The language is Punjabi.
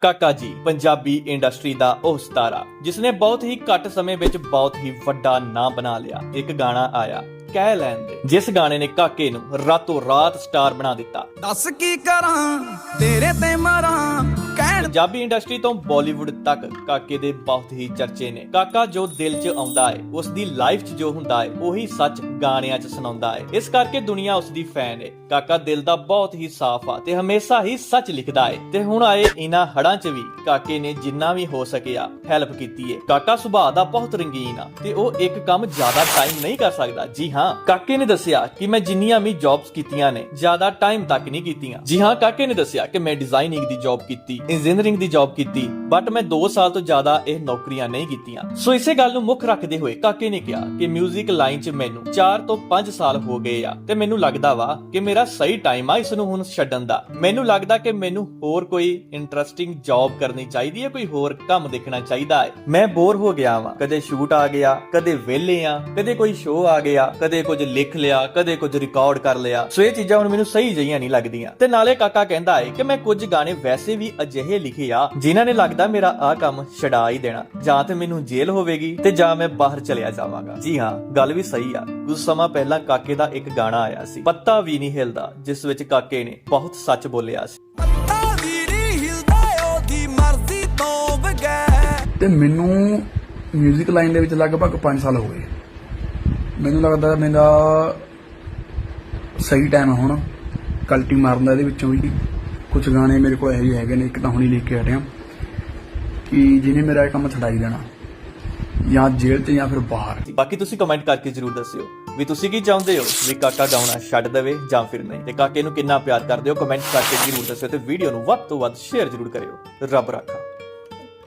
ਕਾਕਾ ਜੀ ਪੰਜਾਬੀ ਇੰਡਸਟਰੀ ਦਾ ਉਹ ਸਿਤਾਰਾ ਜਿਸ ਨੇ ਬਹੁਤ ਹੀ ਘੱਟ ਸਮੇਂ ਵਿੱਚ ਬਹੁਤ ਹੀ ਵੱਡਾ ਨਾਂ ਬਣਾ ਲਿਆ। ਇੱਕ ਗਾਣਾ ਆਇਆ ਕਹਿ ਲੈਣ ਦੇ। ਜਿਸ ਗਾਣੇ ਨੇ ਕਾਕੇ ਨੂੰ ਰਾਤੋਂ ਰਾਤ ਸਟਾਰ ਬਣਾ ਦਿੱਤਾ। ਦੱਸ ਕੀ ਕਰਾਂ ਤੇਰੇ ਤੇ ਮਰਾਂ ਕਹਿਣ ਪੰਜਾਬੀ ਇੰਡਸਟਰੀ ਤੋਂ ਬਾਲੀਵੁੱਡ ਤੱਕ ਕਾਕੇ ਦੇ ਬਹੁਤ ਹੀ ਚਰਚੇ ਨੇ। ਕਾਕਾ ਜੋ ਦਿਲ 'ਚ ਆਉਂਦਾ ਹੈ ਉਸ ਦੀ ਲਾਈਫ 'ਚ ਜੋ ਹੁੰਦਾ ਹੈ ਉਹੀ ਸੱਚ ਗਾਣਿਆਂ 'ਚ ਸੁਣਾਉਂਦਾ ਹੈ। ਇਸ ਕਰਕੇ ਦੁਨੀਆ ਉਸ ਦੀ ਫੈਨ ਏ ਕਾਕਾ ਦਿਲ ਦਾ ਬਹੁਤ ਹੀ ਸਾਫ਼ ਆ ਤੇ ਹਮੇਸ਼ਾ ਹੀ ਸੱਚ ਲਿਖਦਾ ਹੈ। ਤੇ ਹੁਣ ਆਏ ਇਨ੍ਹਾਂ ਹੜਾਂ 'ਚ ਵੀ ਕਾਕੇ ਨੇ ਜਿੰਨਾ ਵੀ ਹੋ ਸਕਿਆ ਹੈਲਪ ਕੀਤੀ ਹੈ। ਕਾਕਾ ਸੁਭਾਅ ਦਾ ਬਹੁਤ ਰੰਗੀਨ ਆ ਤੇ ਉਹ ਇੱਕ ਕੰਮ ਜ਼ਿਆਦਾ ਟਾਈਮ ਨਹੀਂ ਕਰ ਸਕਦਾ। ਜੀ ਹਾਂ, ਕਾਕੇ ਨੇ ਦੱਸਿਆ ਕਿ ਮੈਂ ਜਿੰਨੀਆਂ ਵੀ ਜੌਬਸ ਕੀਤੀਆਂ ਨੇ, ਜ਼ਿਆਦਾ ਟਾਈਮ ਤੱਕ ਨਹੀਂ ਕੀਤੀਆਂ। ਜੀ ਹਾਂ, ਕਾਕੇ ਨੇ ਦੱਸਿਆ ਕਿ ਮੈਂ ਡਿਜ਼ਾਈਨਿੰਗ ਦੀ ਜੌਬ ਕੀਤੀ ਇੰਜੀਨੀਅਰਿੰਗ ਦੀ ਜੌਬ ਕੀਤੀ ਬਟ ਮੈਂ 2 ਸਾਲ ਤੋਂ ਜ਼ਿਆਦਾ ਇਹ ਨੌਕਰੀਆਂ ਨਹੀਂ ਕੀਤੀਆਂ। ਸੋ ਇਸੇ ਗੱਲ ਨੂੰ ਮੁੱਖ ਰੱਖਦੇ ਹੋਏ ਕਾਕੇ ਨੇ ਕਿਹਾ ਕਿ 뮤직 ਲਾਈਨ 'ਚ ਮੈਨੂੰ 4 ਤੋਂ 5 ਸਾਲ ਹੋ ਗਏ ਆ ਤੇ ਮੈਨੂੰ ਲੱਗਦਾ ਵਾ ਕਿ ਮੇਰਾ ਸਹੀ ਟਾਈਮ ਆ ਇਸ ਨੂੰ ਹੁਣ ਛੱਡਣ ਦਾ। ਮੈਨੂੰ ਲੱਗਦਾ ਕਿ ਮੈਨੂੰ ਹੋਰ ਕੋਈ ਇੰਟਰਸਟਿੰਗ ਜੌਬ ਕਰਨੀ ਚਾਹੀਦੀ ਹੈ ਕੋਈ ਹੋਰ ਕੰਮ ਦੇਖਣਾ ਚਾਹੀਦਾ ਹੈ ਮੈਂ ਬੋਰ ਹੋ ਗਿਆ ਵਾਂ। ਕਦੇ ਸ਼ੂਟ ਆ ਗਿਆ, ਕਦੇ ਵਿਹਲੇ ਆ, ਕਦੇ ਕੋਈ ਸ਼ੋਅ ਆ ਗਿਆ, ਕਦੇ ਕੁਝ ਲਿਖ ਲਿਆ, ਕਦੇ ਕੁਝ ਰਿਕਾਰਡ ਕਰ ਲਿਆ। ਸੋ ਇਹ ਚੀਜ਼ਾਂ ਹੁਣ ਮੈਨੂੰ ਸਹੀ ਜਈਆਂ ਨਹੀਂ ਲੱਗਦੀਆਂ। ਤੇ ਨਾਲੇ ਕਾਕਾ ਕਹਿੰਦਾ ਹੈ ਕਿ ਮੈਂ ਕੁਝ ਗਾਣੇ ਵੈਸੇ ਵੀ ਅਜਿਹੇ ਲਿਖੇ ਆ, ਜਿਨ੍ਹਾਂ ਨੇ ਲੱਗਦਾ ਮੇਰਾ ਆਹ ਕੰਮ ਛਡਾ ਹੀ ਦੇਣਾ। ਜਾਂ ਤੇ ਮੈਨੂੰ ਜੇਲ੍ਹ ਹੋਵੇਗੀ ਤੇ ਜਾਂ ਮੈਂ ਬਾਹਰ ਚਲਿਆ ਜਾਵਾਂਗਾ। ਜੀ ਹਾਂ, ਗੱਲ ਵੀ ਸਹੀ ਆ। ਸਮਾਂ ਪਹਿਲਾਂ ਕਾਕੇ ਦਾ ਇੱਕ ਗਾਣਾ ਆਇਆ ਸੀ ਪੱਤਾ ਵੀ ਨਹੀਂ ਹਿਲਦਾ ਜਿਸ ਵਿੱਚ ਕਾਕੇ ਨੇ ਬਹੁਤ ਸੱਚ ਬੋਲਿਆ ਸੀ। ਪੱਤਾ ਵੀ ਨਹੀਂ ਹਿਲਦਾ ਉਹਦੀ ਮਰਜ਼ੀ ਤੋਂ ਬਗੈਰ। ਤੇ ਮੈਨੂੰ 뮤직 ਲਾਈਨ ਦੇ ਵਿੱਚ ਲਗਭਗ 5 ਸਾਲ ਹੋ ਗਏ। ਮੈਨੂੰ ਲੱਗਦਾ ਮੇਰਾ ਸਹੀ ਟਾਈਮ ਹੁਣ। ਕਲਟੀ ਮਾਰਨ ਦਾ ਇਹਦੇ ਵਿੱਚੋਂ ਵੀ ਕੁਝ ਗਾਣੇ ਮੇਰੇ ਕੋਲ ਇਹੋ ਜਿਹੇ ਹੈਗੇ ਨੇ ਇੱਕ ਤਾਂ ਹੁਣੀ ਲਿਖ ਕੇ ਹਟਿਆ। ਕਿ ਜਿਹਨੇ ਮੇਰਾ ਇਹ ਕੰਮ ਛਡਾਈ ਦੇਣਾ ਜਾਂ ਜੇਲ੍ਹ 'ਚ ਜਾਂ ਫਿਰ ਬਾਹਰ। ਬਾਕੀ ਤੁਸੀਂ ਕਮੈਂਟ ਕਰਕੇ ਜਰੂਰ ਦੱਸਿਓ। ਵੀ ਤੁਸੀਂ ਕੀ ਚਾਹੁੰਦੇ ਹੋ? ਵੀ ਕਾਕਾ ਗਾਉਣਾ ਛੱਡ ਦੇਵੇ ਜਾਂ ਫਿਰ ਨਹੀਂ? ਤੇ ਕਾਕੇ ਨੂੰ ਕਿੰਨਾ ਪਿਆਰ ਕਰਦੇ ਹੋ? ਕਮੈਂਟ ਕਰਕੇ ਜਰੂਰ ਦੱਸਿਓ ਤੇ ਵੀਡੀਓ ਨੂੰ ਵੱਧ ਤੋਂ ਵੱਧ ਸ਼ੇਅਰ ਜਰੂਰ ਕਰਿਓ। ਰੱਬ ਰਾਖਾ।